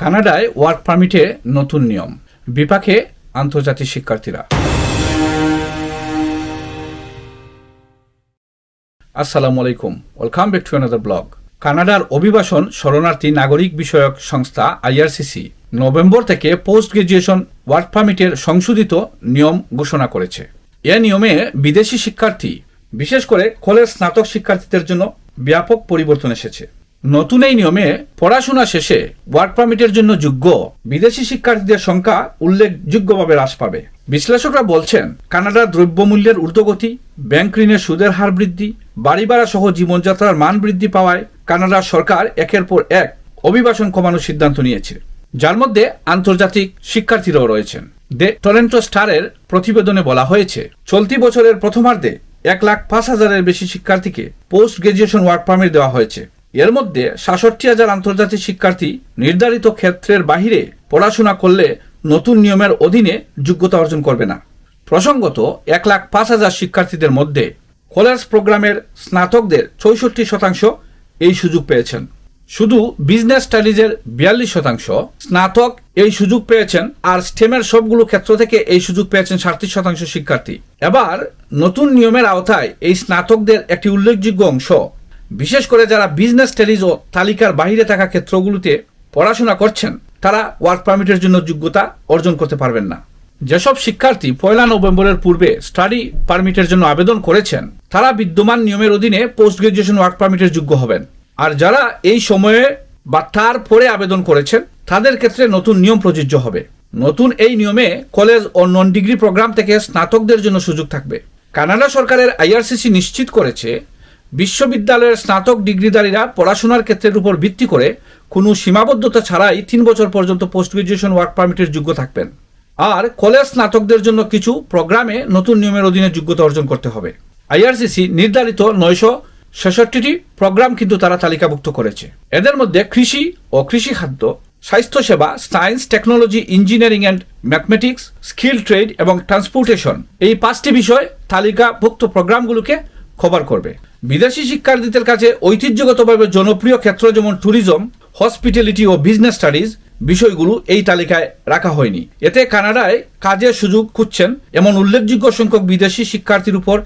কানাডায় ওয়ার্ক পারমিটে নতুন নিয়ম। বিপাকে আন্তর্জাতিক শিক্ষার্থীরা। আসসালামু আলাইকুম। Welcome back to another blog কানাডার অভিবাসন শরণার্থী নাগরিক বিষয়ক সংস্থা আইআরসিসি নভেম্বর থেকে পোস্ট গ্রাজুয়েশন ওয়ার্ক পারমিটের সংশোধিত নিয়ম ঘোষণা করেছে। এ নিয়মে বিদেশি শিক্ষার্থী, বিশেষ করে কলেজ স্নাতক শিক্ষার্থীদের জন্য ব্যাপক পরিবর্তন এসেছে। নতুন এই নিয়মে পড়াশোনা শেষে ওয়ার্ক পারমিটের জন্য যোগ্য বিদেশি শিক্ষার্থীদের সংখ্যা উল্লেখযোগ্যভাবে হ্রাস পাবে। বিশ্লেষকরা বলছেন কানাডার দ্রব্যমূল্যের ঊর্ধ্বগতি, ব্যাংক ঋণের সুদের হার বৃদ্ধি, বাড়ি ভাড়া সহ জীবনযাত্রার মান বৃদ্ধি পাওয়ায় কানাডার সরকার একের পর এক অভিবাসন কমানোর সিদ্ধান্ত নিয়েছে। যার মধ্যে আন্তর্জাতিক শিক্ষার্থীরাও রয়েছেন। দে টরেন্টো স্টারের প্রতিবেদনে বলা হয়েছে, চলতি বছরের প্রথমার্ধে এক লাখ পাঁচ হাজারের বেশি শিক্ষার্থীকে পোস্ট গ্রাজুয়েশন ওয়ার্ক পারমিট দেওয়া হয়েছে। এর মধ্যে সাতষট্টি হাজার আন্তর্জাতিক শিক্ষার্থী নির্ধারিত ক্ষেত্রের বাহিরে পড়াশোনা করলে নতুন নিয়মের অধীনে যোগ্যতা অর্জন করবে না। প্রসঙ্গত, এক লাখ পাঁচ হাজার শিক্ষার্থীদের মধ্যে কলেজ প্রোগ্রামের স্নাতকদের চৌষট্টি শতাংশ এই সুযোগ পেয়েছেন। শুধু বিজনেস স্টাডিজের বিয়াল্লিশ শতাংশ স্নাতক এই সুযোগ পেয়েছেন আর স্টেমের সবগুলো ক্ষেত্র থেকে এই সুযোগ পেয়েছেন সাতত্রিশ শতাংশ শিক্ষার্থী। এবার নতুন নিয়মের আওতায় এই স্নাতকদের একটি উল্লেখযোগ্য অংশ বিশেষ করে যারা বিজনেস স্টাডিজ ও তালিকার বাইরে থাকা ক্ষেত্রগুলোতে পড়াশোনা করছেন, তারা ওয়ার্ক পারমিটের জন্য যোগ্যতা অর্জন করতে পারবেন না। যেসব শিক্ষার্থী পয়লা নভেম্বরের পূর্বে স্টাডি পারমিটের জন্য আবেদন করেছেন, তারা বিদ্যমান নিয়মের অধীনে পোস্ট গ্রাজুয়েশন ওয়ার্ক পারমিটের যোগ্য হবেন। আর যারা এই সময়ে বা তার পরে আবেদন করেছেন, তাদের ক্ষেত্রে নতুন নিয়ম প্রযোজ্য হবে। নতুন এই নিয়মে কলেজ ও নন ডিগ্রি প্রোগ্রাম থেকে স্নাতকদের জন্য সুযোগ থাকবে। কানাডা সরকারের আইআরসিসি নিশ্চিত করেছে বিশ্ববিদ্যালয়ের স্নাতক ডিগ্রিধারীরা পড়াশোনার ক্ষেত্রের উপর ভিত্তি করে কোনো সীমাবদ্ধতা ছাড়াই তিন বছর পর্যন্ত পোস্ট গ্রাজুয়েশন ওয়ার্ক পারমিটের যোগ্য থাকবেন। আর কলেজ স্নাতকদের জন্য কিছু প্রোগ্রামে নতুন নিয়মের অধীনে যোগ্যতা অর্জন করতে হবে। আইআরসিসি নির্ধারিত নয়শো ছেষট্টিটি প্রোগ্রাম কিন্তু তারা তালিকাভুক্ত করেছে। এদের মধ্যে কৃষি ও কৃষি খাদ্য, স্বাস্থ্যসেবা, science, technology, engineering and mathematics, skill trade এবং ট্রান্সপোর্টেশন এই পাঁচটি বিষয় তালিকাভুক্ত প্রোগ্রামগুলোকে কভার করবে। বিদেশি শিক্ষার্থীদের কাছে ঐতিহ্যগতভাবে জনপ্রিয় ক্ষেত্র যেমন ট্যুরিজম হসপিটালিটি ও বিজনেস স্টাডিজ বিষয়গুলো এই তালিকায় রাখা হয়নি। এতে কানাডায় কাজের সুযোগ খুঁজছেন এমন উল্লেখযোগ্য সংখ্যক বিদেশি শিক্ষার্থীর উপর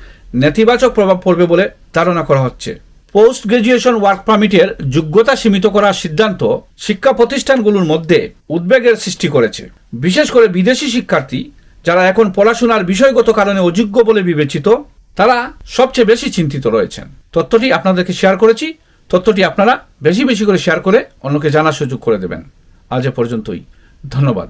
নেতিবাচক প্রভাব পড়বে বলে ধারণা করা হচ্ছে। পোস্ট গ্রাজুয়েশন ওয়ার্ক পারমিটের যোগ্যতা সীমিত করার সিদ্ধান্ত শিক্ষা প্রতিষ্ঠানগুলোর মধ্যে উদ্বেগের সৃষ্টি করেছে। বিশেষ করে বিদেশি শিক্ষার্থী, যারা এখন পড়াশোনার বিষয়গত কারণে অযোগ্য বলে বিবেচিত তারা সবচেয়ে বেশি চিন্তিত রয়েছেন। তথ্যটি আপনাদেরকে শেয়ার করেছি। তথ্যটি আপনারা বেশি বেশি করে শেয়ার করে অন্যকে জানার সুযোগ করে দেবেন। আজ এ পর্যন্তই। ধন্যবাদ।